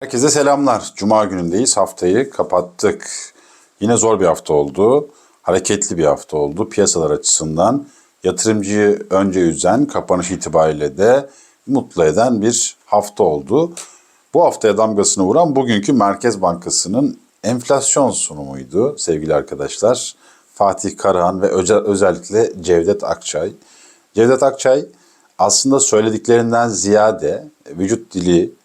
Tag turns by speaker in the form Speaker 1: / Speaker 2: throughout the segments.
Speaker 1: Herkese selamlar. Cuma günündeyiz. Haftayı kapattık. Yine zor bir hafta oldu. Hareketli bir hafta oldu. Piyasalar açısından yatırımcıyı önce üzen, kapanış itibariyle de mutlu eden bir hafta oldu. Bu haftaya damgasını vuran bugünkü Merkez Bankası'nın enflasyon sunumuydu sevgili arkadaşlar. Fatih Karahan ve özel, özellikle Cevdet Akçay. Cevdet Akçay aslında söylediklerinden ziyade vücut dili,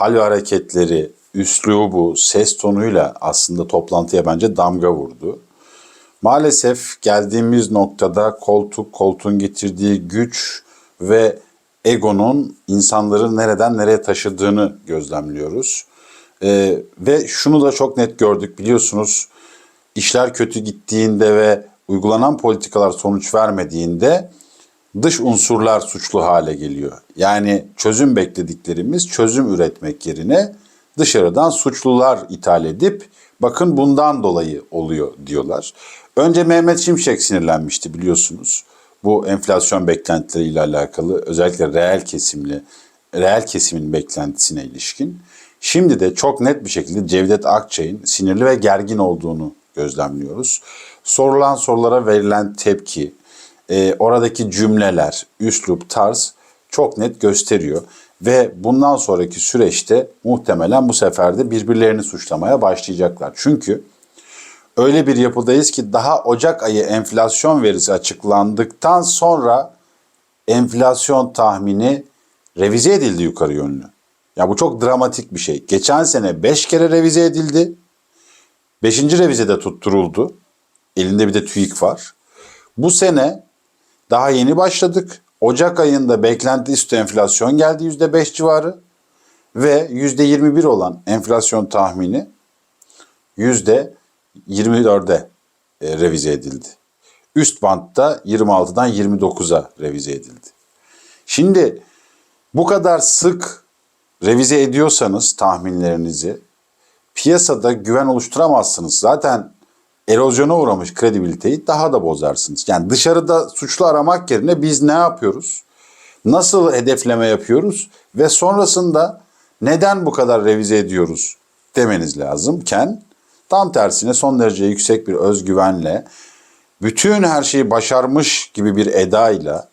Speaker 1: hal ve hareketleri, üslubu, ses tonuyla aslında toplantıya bence damga vurdu. Maalesef geldiğimiz noktada koltuk, koltuğun getirdiği güç ve egonun insanları nereden nereye taşıdığını gözlemliyoruz. Ee, ve şunu da çok net gördük biliyorsunuz işler kötü gittiğinde ve uygulanan politikalar sonuç vermediğinde dış unsurlar suçlu hale geliyor. Yani çözüm beklediklerimiz çözüm üretmek yerine dışarıdan suçlular ithal edip bakın bundan dolayı oluyor diyorlar. Önce Mehmet Şimşek sinirlenmişti biliyorsunuz. Bu enflasyon beklentileriyle alakalı özellikle reel kesimli reel kesimin beklentisine ilişkin. Şimdi de çok net bir şekilde Cevdet Akçay'ın sinirli ve gergin olduğunu gözlemliyoruz. Sorulan sorulara verilen tepki, e, oradaki cümleler, üslup, tarz çok net gösteriyor. Ve bundan sonraki süreçte muhtemelen bu sefer de birbirlerini suçlamaya başlayacaklar. Çünkü öyle bir yapıdayız ki daha Ocak ayı enflasyon verisi açıklandıktan sonra enflasyon tahmini revize edildi yukarı yönlü. Ya bu çok dramatik bir şey. Geçen sene 5 kere revize edildi. 5. revizede tutturuldu. Elinde bir de TÜİK var. Bu sene daha yeni başladık. Ocak ayında beklenti üstü enflasyon geldi %5 civarı ve %21 olan enflasyon tahmini %24'e e, revize edildi. Üst bantta 26'dan 29'a revize edildi. Şimdi bu kadar sık revize ediyorsanız tahminlerinizi piyasada güven oluşturamazsınız. Zaten erozyona uğramış kredibiliteyi daha da bozarsınız. Yani dışarıda suçlu aramak yerine biz ne yapıyoruz? Nasıl hedefleme yapıyoruz? Ve sonrasında neden bu kadar revize ediyoruz demeniz lazımken tam tersine son derece yüksek bir özgüvenle bütün her şeyi başarmış gibi bir edayla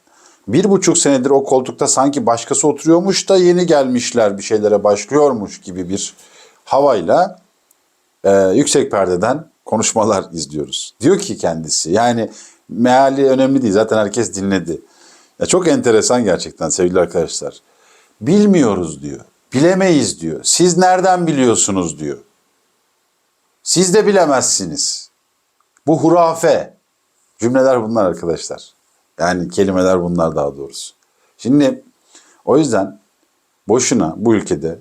Speaker 1: bir buçuk senedir o koltukta sanki başkası oturuyormuş da yeni gelmişler bir şeylere başlıyormuş gibi bir havayla e, yüksek perdeden konuşmalar izliyoruz. Diyor ki kendisi yani meali önemli değil zaten herkes dinledi. Ya çok enteresan gerçekten sevgili arkadaşlar. Bilmiyoruz diyor. Bilemeyiz diyor. Siz nereden biliyorsunuz diyor. Siz de bilemezsiniz. Bu hurafe. Cümleler bunlar arkadaşlar. Yani kelimeler bunlar daha doğrusu. Şimdi o yüzden boşuna bu ülkede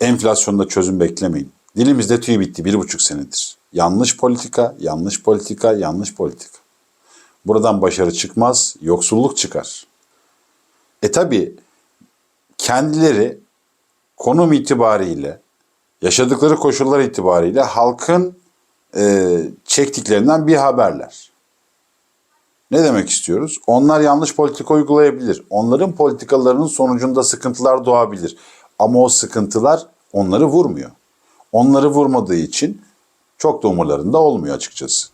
Speaker 1: enflasyonda çözüm beklemeyin. Dilimizde tüy bitti bir buçuk senedir. Yanlış politika, yanlış politika, yanlış politika. Buradan başarı çıkmaz, yoksulluk çıkar. E tabi kendileri konum itibariyle, yaşadıkları koşullar itibariyle halkın e, çektiklerinden bir haberler. Ne demek istiyoruz? Onlar yanlış politika uygulayabilir. Onların politikalarının sonucunda sıkıntılar doğabilir. Ama o sıkıntılar onları vurmuyor. Onları vurmadığı için çok da umurlarında olmuyor açıkçası.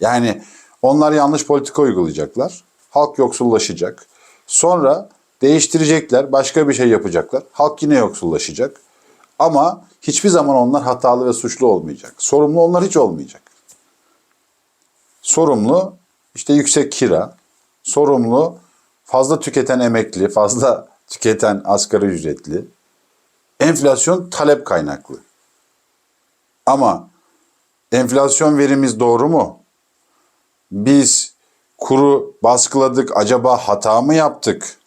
Speaker 1: Yani onlar yanlış politika uygulayacaklar. Halk yoksullaşacak. Sonra değiştirecekler, başka bir şey yapacaklar. Halk yine yoksullaşacak. Ama hiçbir zaman onlar hatalı ve suçlu olmayacak. Sorumlu onlar hiç olmayacak. Sorumlu işte yüksek kira, sorumlu fazla tüketen emekli, fazla tüketen asgari ücretli. Enflasyon talep kaynaklı. Ama enflasyon verimiz doğru mu? Biz kuru baskıladık acaba hata mı yaptık?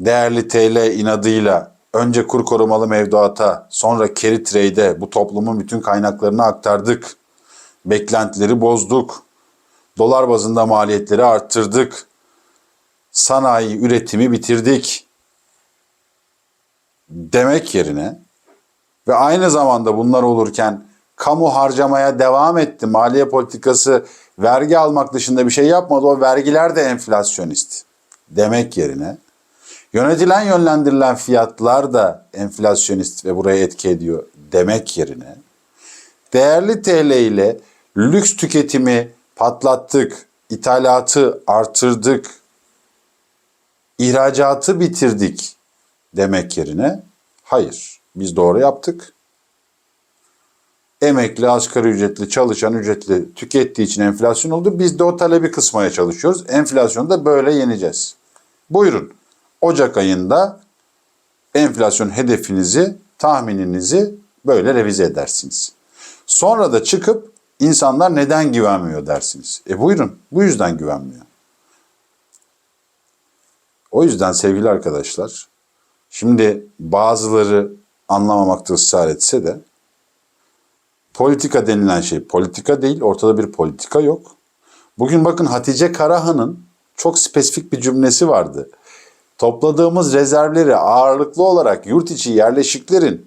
Speaker 1: Değerli TL inadıyla önce kur korumalı mevduata sonra carry trade'e bu toplumun bütün kaynaklarını aktardık. Beklentileri bozduk. Dolar bazında maliyetleri arttırdık. Sanayi üretimi bitirdik. Demek yerine ve aynı zamanda bunlar olurken kamu harcamaya devam etti. Maliye politikası vergi almak dışında bir şey yapmadı. O vergiler de enflasyonist. Demek yerine Yönetilen yönlendirilen fiyatlar da enflasyonist ve buraya etki ediyor demek yerine değerli TL ile lüks tüketimi patlattık, ithalatı artırdık, ihracatı bitirdik demek yerine hayır biz doğru yaptık. Emekli, asgari ücretli, çalışan ücretli tükettiği için enflasyon oldu. Biz de o talebi kısmaya çalışıyoruz. Enflasyonu da böyle yeneceğiz. Buyurun. Ocak ayında enflasyon hedefinizi, tahmininizi böyle revize edersiniz. Sonra da çıkıp insanlar neden güvenmiyor dersiniz. E buyurun, bu yüzden güvenmiyor. O yüzden sevgili arkadaşlar, şimdi bazıları anlamamakta ısrar etse de politika denilen şey politika değil, ortada bir politika yok. Bugün bakın Hatice Karahan'ın çok spesifik bir cümlesi vardı. Topladığımız rezervleri ağırlıklı olarak yurt içi yerleşiklerin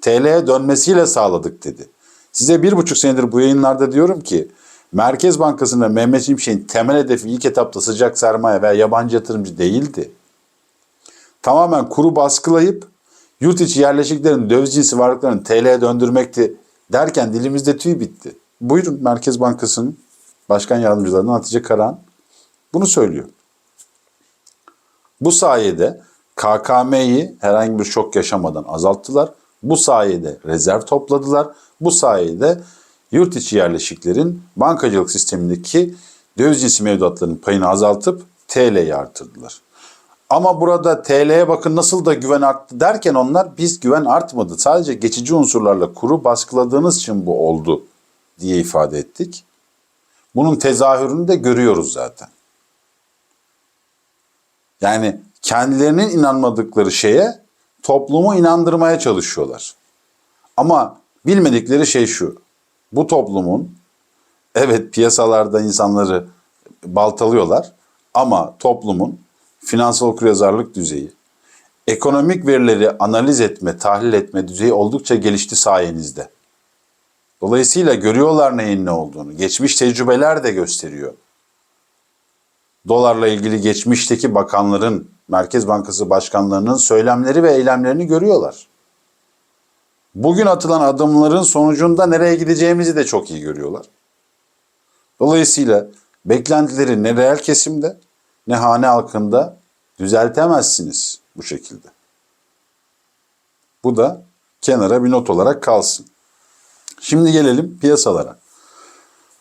Speaker 1: TL'ye dönmesiyle sağladık dedi. Size bir buçuk senedir bu yayınlarda diyorum ki Merkez Bankası'nda Mehmet Şimşek'in temel hedefi ilk etapta sıcak sermaye veya yabancı yatırımcı değildi. Tamamen kuru baskılayıp yurt içi yerleşiklerin döviz cinsi varlıklarını TL'ye döndürmekti derken dilimizde tüy bitti. Buyurun Merkez Bankası'nın başkan yardımcılarından Hatice Karahan bunu söylüyor. Bu sayede KKM'yi herhangi bir şok yaşamadan azalttılar. Bu sayede rezerv topladılar. Bu sayede yurt içi yerleşiklerin bankacılık sistemindeki döviz cinsi mevduatlarının payını azaltıp TL'yi artırdılar. Ama burada TL'ye bakın nasıl da güven arttı derken onlar biz güven artmadı. Sadece geçici unsurlarla kuru baskıladığınız için bu oldu diye ifade ettik. Bunun tezahürünü de görüyoruz zaten. Yani kendilerinin inanmadıkları şeye toplumu inandırmaya çalışıyorlar. Ama bilmedikleri şey şu. Bu toplumun evet piyasalarda insanları baltalıyorlar ama toplumun finansal okuryazarlık düzeyi, ekonomik verileri analiz etme, tahlil etme düzeyi oldukça gelişti sayenizde. Dolayısıyla görüyorlar neyin ne olduğunu. Geçmiş tecrübeler de gösteriyor. Dolarla ilgili geçmişteki bakanların, Merkez Bankası başkanlarının söylemleri ve eylemlerini görüyorlar. Bugün atılan adımların sonucunda nereye gideceğimizi de çok iyi görüyorlar. Dolayısıyla beklentileri ne reel kesimde ne hane halkında düzeltemezsiniz bu şekilde. Bu da kenara bir not olarak kalsın. Şimdi gelelim piyasalara.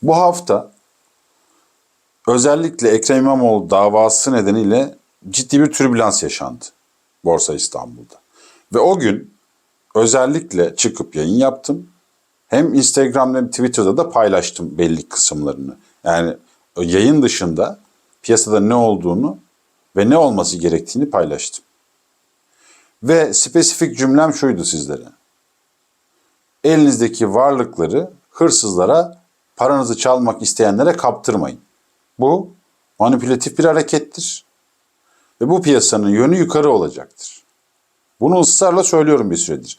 Speaker 1: Bu hafta özellikle Ekrem İmamoğlu davası nedeniyle ciddi bir türbülans yaşandı Borsa İstanbul'da. Ve o gün özellikle çıkıp yayın yaptım. Hem Instagram'da hem Twitter'da da paylaştım belli kısımlarını. Yani yayın dışında piyasada ne olduğunu ve ne olması gerektiğini paylaştım. Ve spesifik cümlem şuydu sizlere. Elinizdeki varlıkları hırsızlara, paranızı çalmak isteyenlere kaptırmayın. Bu manipülatif bir harekettir. Ve bu piyasanın yönü yukarı olacaktır. Bunu ısrarla söylüyorum bir süredir.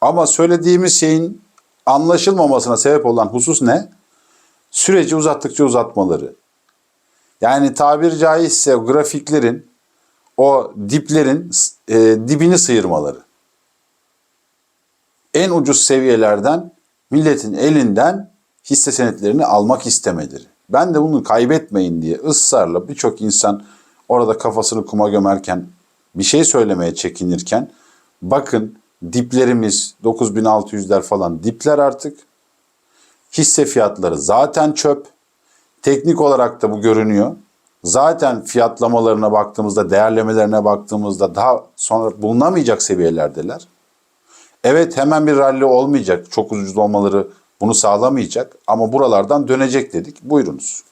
Speaker 1: Ama söylediğimiz şeyin anlaşılmamasına sebep olan husus ne? Süreci uzattıkça uzatmaları. Yani tabiri caizse grafiklerin, o diplerin e, dibini sıyırmaları. En ucuz seviyelerden milletin elinden hisse senetlerini almak istemeleri. Ben de bunu kaybetmeyin diye ısrarla birçok insan orada kafasını kuma gömerken bir şey söylemeye çekinirken bakın diplerimiz 9600'ler falan dipler artık. Hisse fiyatları zaten çöp. Teknik olarak da bu görünüyor. Zaten fiyatlamalarına baktığımızda, değerlemelerine baktığımızda daha sonra bulunamayacak seviyelerdeler. Evet hemen bir ralli olmayacak. Çok ucuz olmaları bunu sağlamayacak ama buralardan dönecek dedik. Buyurunuz.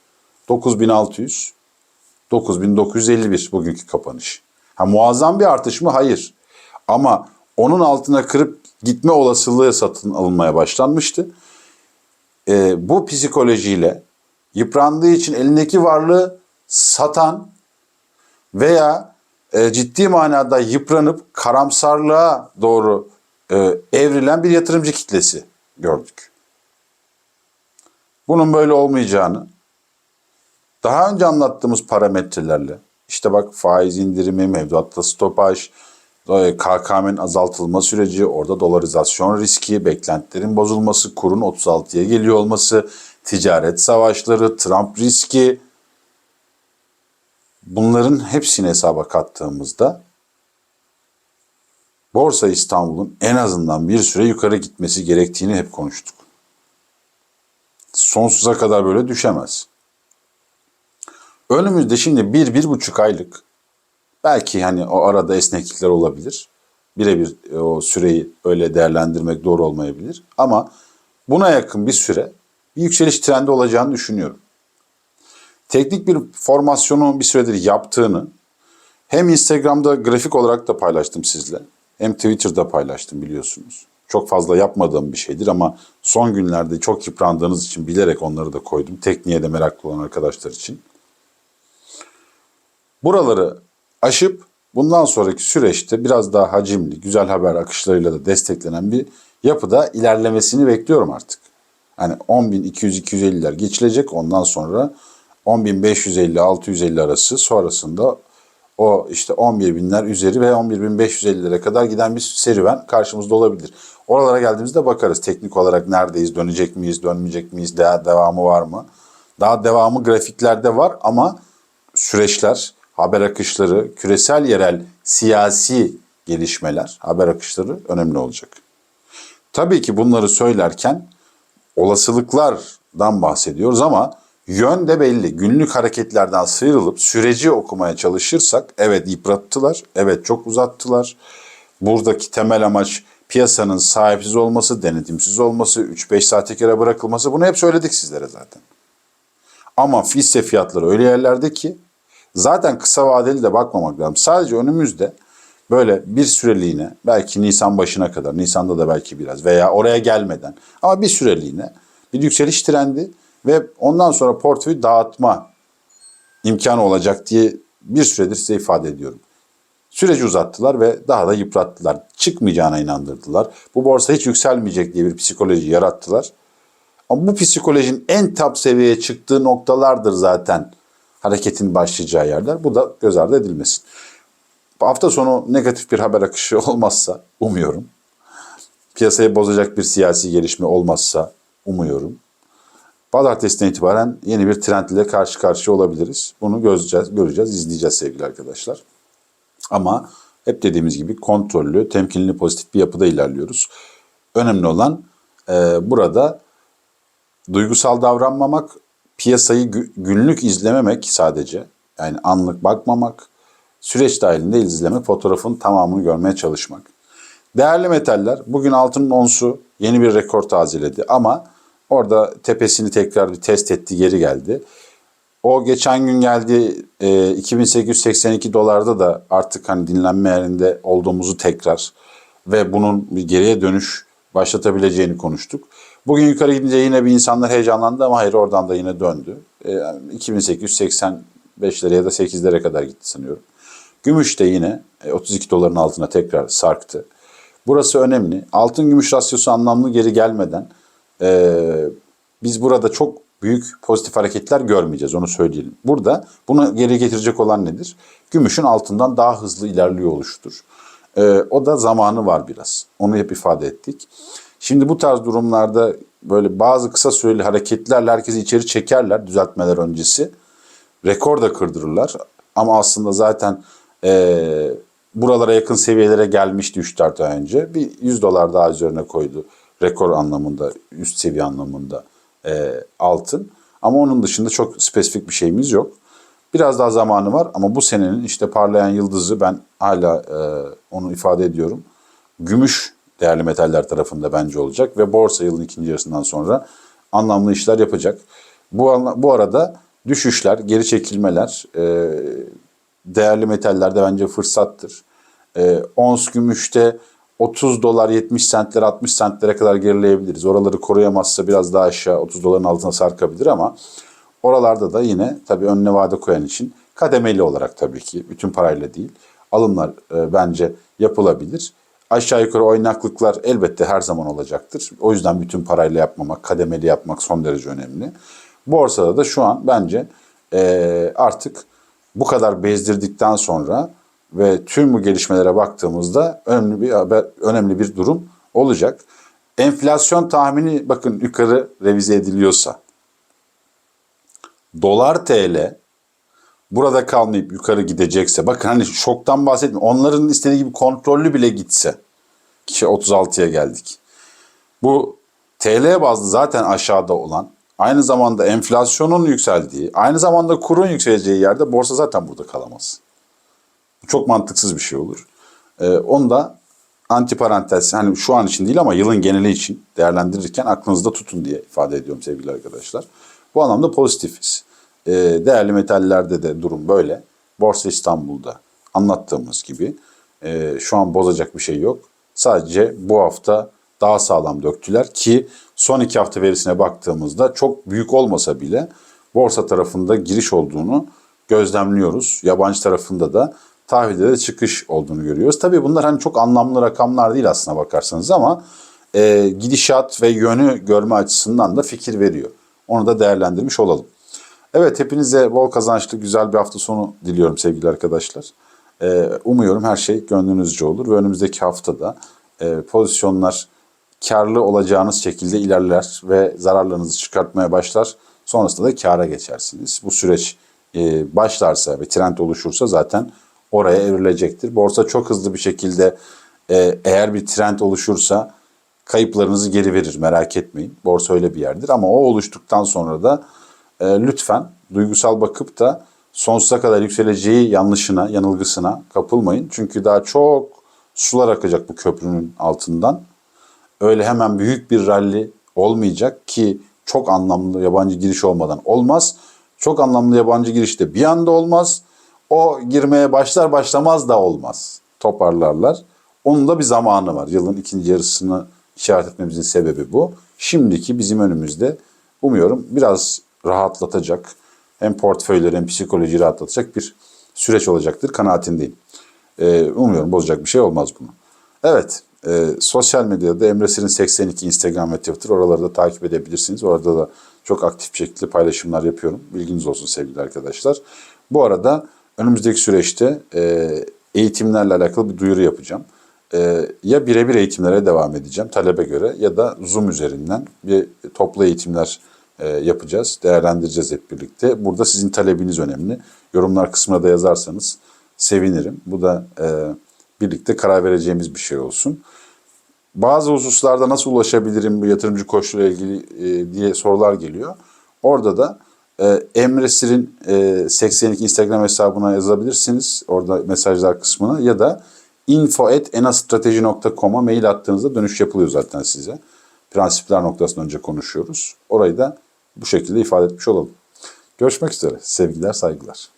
Speaker 1: 9600, 9951 bugünkü kapanış. Ha, muazzam bir artış mı? Hayır. Ama onun altına kırıp gitme olasılığı satın alınmaya başlanmıştı. Ee, bu psikolojiyle yıprandığı için elindeki varlığı satan veya e, ciddi manada yıpranıp karamsarlığa doğru e, evrilen bir yatırımcı kitlesi gördük. Bunun böyle olmayacağını daha önce anlattığımız parametrelerle İşte bak faiz indirimi, mevduatta stopaj, e, KKM'nin azaltılma süreci, orada dolarizasyon riski, beklentilerin bozulması, kurun 36'ya geliyor olması, ticaret savaşları, Trump riski. Bunların hepsini hesaba kattığımızda Borsa İstanbul'un en azından bir süre yukarı gitmesi gerektiğini hep konuştuk. Sonsuza kadar böyle düşemez. Önümüzde şimdi bir, bir buçuk aylık belki hani o arada esneklikler olabilir. Birebir e, o süreyi öyle değerlendirmek doğru olmayabilir. Ama buna yakın bir süre bir yükseliş trendi olacağını düşünüyorum. Teknik bir formasyonu bir süredir yaptığını hem Instagram'da grafik olarak da paylaştım sizle. Hem Twitter'da paylaştım biliyorsunuz. Çok fazla yapmadığım bir şeydir ama son günlerde çok yıprandığınız için bilerek onları da koydum. Tekniğe de meraklı olan arkadaşlar için. Buraları aşıp bundan sonraki süreçte biraz daha hacimli, güzel haber akışlarıyla da desteklenen bir yapıda ilerlemesini bekliyorum artık. Hani 10.200-250'ler geçilecek ondan sonra 10.550-650 arası sonrasında o işte 11 binler üzeri ve 11.550'lere kadar giden bir serüven karşımızda olabilir. Oralara geldiğimizde bakarız teknik olarak neredeyiz, dönecek miyiz, dönmeyecek miyiz, daha devamı var mı? Daha devamı grafiklerde var ama süreçler, haber akışları, küresel yerel siyasi gelişmeler, haber akışları önemli olacak. Tabii ki bunları söylerken olasılıklardan bahsediyoruz ama yön de belli. Günlük hareketlerden sıyrılıp süreci okumaya çalışırsak evet yıprattılar, evet çok uzattılar. Buradaki temel amaç piyasanın sahipsiz olması, denetimsiz olması, 3-5 saate kere bırakılması bunu hep söyledik sizlere zaten. Ama hisse fiyatları öyle yerlerde ki zaten kısa vadeli de bakmamak lazım. Sadece önümüzde böyle bir süreliğine belki Nisan başına kadar, Nisan'da da belki biraz veya oraya gelmeden ama bir süreliğine bir yükseliş trendi ve ondan sonra portföyü dağıtma imkanı olacak diye bir süredir size ifade ediyorum. Süreci uzattılar ve daha da yıprattılar. Çıkmayacağına inandırdılar. Bu borsa hiç yükselmeyecek diye bir psikoloji yarattılar. Ama bu psikolojinin en top seviyeye çıktığı noktalardır zaten hareketin başlayacağı yerler. Bu da göz ardı edilmesin. Hafta sonu negatif bir haber akışı olmazsa umuyorum. Piyasayı bozacak bir siyasi gelişme olmazsa umuyorum. Pazartesinden itibaren yeni bir trend ile karşı karşıya olabiliriz. Bunu göreceğiz, göreceğiz, izleyeceğiz sevgili arkadaşlar. Ama hep dediğimiz gibi kontrollü, temkinli, pozitif bir yapıda ilerliyoruz. Önemli olan e, burada duygusal davranmamak, piyasayı gü- günlük izlememek sadece. Yani anlık bakmamak, süreç dahilinde izlemek, fotoğrafın tamamını görmeye çalışmak. Değerli metaller, bugün altının onsu yeni bir rekor tazeledi ama orada tepesini tekrar bir test etti, geri geldi. O geçen gün geldi e, 2882 dolarda da artık hani dinlenme yerinde olduğumuzu tekrar ve bunun bir geriye dönüş başlatabileceğini konuştuk. Bugün yukarı gidince yine bir insanlar heyecanlandı ama hayır oradan da yine döndü. E, 2885'lere ya da 8'lere kadar gitti sanıyorum. Gümüş de yine e, 32 doların altına tekrar sarktı. Burası önemli. Altın gümüş rasyosu anlamlı geri gelmeden e, biz burada çok büyük pozitif hareketler görmeyeceğiz onu söyleyelim. Burada bunu geri getirecek olan nedir? Gümüşün altından daha hızlı ilerliyor oluştur. E, o da zamanı var biraz. Onu hep ifade ettik. Şimdi bu tarz durumlarda böyle bazı kısa süreli hareketlerle herkesi içeri çekerler düzeltmeler öncesi. Rekor da kırdırırlar. Ama aslında zaten e, buralara yakın seviyelere gelmişti 3-4 ay önce. Bir 100 dolar daha üzerine koydu. Rekor anlamında, üst seviye anlamında e, altın. Ama onun dışında çok spesifik bir şeyimiz yok. Biraz daha zamanı var ama bu senenin işte parlayan yıldızı ben hala e, onu ifade ediyorum. Gümüş değerli metaller tarafında bence olacak ve borsa yılın ikinci yarısından sonra anlamlı işler yapacak. Bu, bu arada düşüşler, geri çekilmeler e, değerli metallerde bence fırsattır. E, ons gümüşte 30 dolar 70 centler 60 centlere kadar gerileyebiliriz. Oraları koruyamazsa biraz daha aşağı 30 doların altına sarkabilir ama oralarda da yine tabii önüne vade koyan için kademeli olarak tabii ki bütün parayla değil alımlar e, bence yapılabilir. Aşağı yukarı oynaklıklar elbette her zaman olacaktır. O yüzden bütün parayla yapmamak, kademeli yapmak son derece önemli. Borsada da şu an bence e, artık bu kadar bezdirdikten sonra ve tüm bu gelişmelere baktığımızda önemli bir haber, önemli bir durum olacak. Enflasyon tahmini bakın yukarı revize ediliyorsa dolar TL burada kalmayıp yukarı gidecekse bakın hani şoktan bahsetmiyorum. Onların istediği gibi kontrollü bile gitse ki 36'ya geldik. Bu TL bazlı zaten aşağıda olan aynı zamanda enflasyonun yükseldiği, aynı zamanda kurun yükseleceği yerde borsa zaten burada kalamaz. Bu çok mantıksız bir şey olur. Ee, onu da antiparantez hani şu an için değil ama yılın geneli için değerlendirirken aklınızda tutun diye ifade ediyorum sevgili arkadaşlar. Bu anlamda pozitifiz. Ee, değerli metallerde de durum böyle. Borsa İstanbul'da anlattığımız gibi e, şu an bozacak bir şey yok. Sadece bu hafta daha sağlam döktüler ki son iki hafta verisine baktığımızda çok büyük olmasa bile borsa tarafında giriş olduğunu gözlemliyoruz. Yabancı tarafında da tahvilde de çıkış olduğunu görüyoruz. Tabii bunlar hani çok anlamlı rakamlar değil aslına bakarsanız ama e, gidişat ve yönü görme açısından da fikir veriyor. Onu da değerlendirmiş olalım. Evet hepinize bol kazançlı güzel bir hafta sonu diliyorum sevgili arkadaşlar. Ee, umuyorum her şey gönlünüzce olur ve önümüzdeki haftada e, pozisyonlar karlı olacağınız şekilde ilerler ve zararlarınızı çıkartmaya başlar. Sonrasında da kâra geçersiniz. Bu süreç e, başlarsa ve trend oluşursa zaten oraya evrilecektir. Borsa çok hızlı bir şekilde e, eğer bir trend oluşursa kayıplarınızı geri verir merak etmeyin. Borsa öyle bir yerdir ama o oluştuktan sonra da e, lütfen duygusal bakıp da sonsuza kadar yükseleceği yanlışına, yanılgısına kapılmayın. Çünkü daha çok sular akacak bu köprünün altından. Öyle hemen büyük bir rally olmayacak ki çok anlamlı yabancı giriş olmadan olmaz. Çok anlamlı yabancı giriş de bir anda olmaz. O girmeye başlar başlamaz da olmaz. Toparlarlar. Onun da bir zamanı var. Yılın ikinci yarısını işaret etmemizin sebebi bu. Şimdiki bizim önümüzde umuyorum biraz rahatlatacak hem portföyleri hem psikolojiyi rahatlatacak bir süreç olacaktır kanaatindeyim. Ee, umuyorum bozacak bir şey olmaz bunu. Evet, e, sosyal medyada Emre Sir'in 82 Instagram ve Twitter oraları da takip edebilirsiniz. Orada da çok aktif bir şekilde paylaşımlar yapıyorum. Bilginiz olsun sevgili arkadaşlar. Bu arada önümüzdeki süreçte e, eğitimlerle alakalı bir duyuru yapacağım. E, ya birebir eğitimlere devam edeceğim talebe göre ya da Zoom üzerinden bir toplu eğitimler e, yapacağız. Değerlendireceğiz hep birlikte. Burada sizin talebiniz önemli. Yorumlar kısmına da yazarsanız sevinirim. Bu da e, birlikte karar vereceğimiz bir şey olsun. Bazı hususlarda nasıl ulaşabilirim bu yatırımcı koçluğuyla ilgili e, diye sorular geliyor. Orada da e, Emre Sir'in e, 82 Instagram hesabına yazabilirsiniz. Orada mesajlar kısmına ya da info.enastrateji.com'a mail attığınızda dönüş yapılıyor zaten size. Prensipler noktasında önce konuşuyoruz. Orayı da bu şekilde ifade etmiş olalım. Görüşmek üzere. Sevgiler, saygılar.